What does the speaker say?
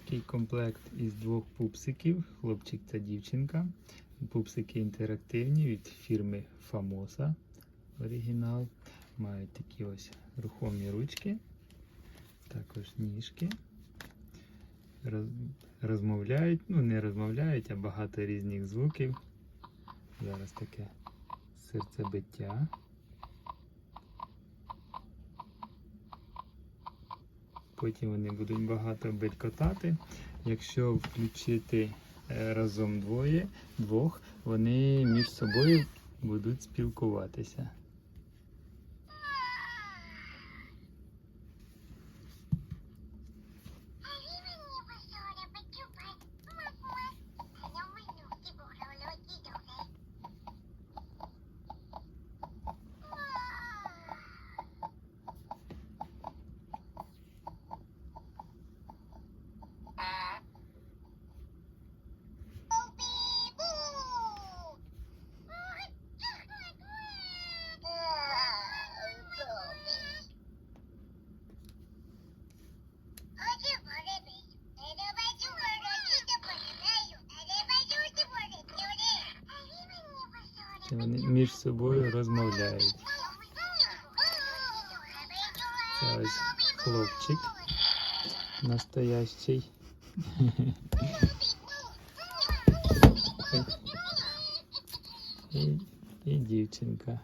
такий комплект із двох пупсиків. Хлопчик та дівчинка. Пупсики інтерактивні від фірми Famosa. Оригінал. Мають такі ось рухомі ручки, також ніжки. Роз- Розмовляють, ну не розмовляють, а багато різних звуків. Зараз таке серцебиття. Потім вони будуть багато белькотати. Якщо включити е, разом двоє, двох, вони між собою будуть спілкуватися. Це вони між собою розмовляють. Це ось хлопчик настоящий. І, і дівчинка.